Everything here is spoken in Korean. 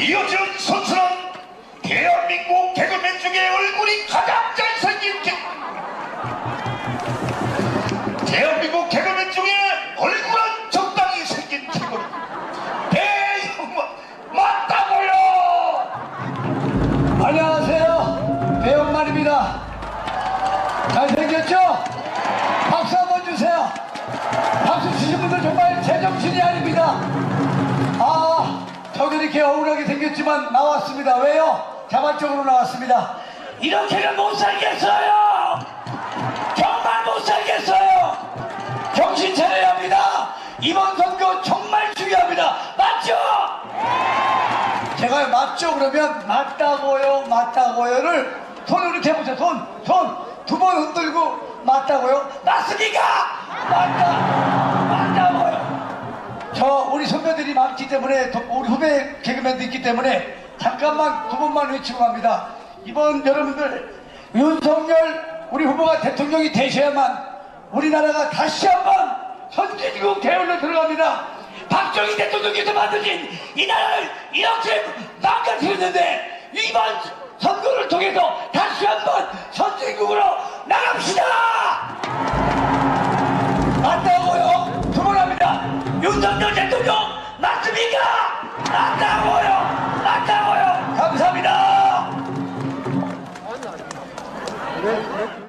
이어진 선수는 대한민국 개그맨 중에 얼굴이 가장 잘생긴 개... 대한민국 개그맨 중에 얼굴은 적당히 생긴 개그맨 배영만 맞다고요 안녕하세요. 배영만입니다. 잘생겼죠? 박수 한번 주세요. 박수 치신 분들 정말 제정신이 아닙니다. 이렇게 억울하게 생겼지만 나왔습니다. 왜요? 자발적으로 나왔습니다. 이렇게는 못 살겠어요! 정말 못 살겠어요! 정신 차려야 합니다! 이번 선거 정말 중요합니다. 맞죠? 제가 맞죠 그러면 맞다고요 맞다고요를 손을 이렇게 해보세요 손 손 두 번 흔들고 맞다고요 맞습니까 맞다 저 우리 선배들이 많기 때문에 더- 우리 후배 개그맨도 있기 때문에 잠깐만 두 번만 외치고 갑니다 이번 여러분들 윤석열 우리 후보가 대통령이 되셔야만 우리나라가 다시 한번 선진국 대열로 들어갑니다 박정희 대통령께서 만드신 이 나라를 이렇게 망가뜨렸는데 이번 선거를 통해서 다시 한번 선진국으로 나갑시다! 윤석열 대통령 맞습니까? 맞다고요! 맞다고요! 감사합니다!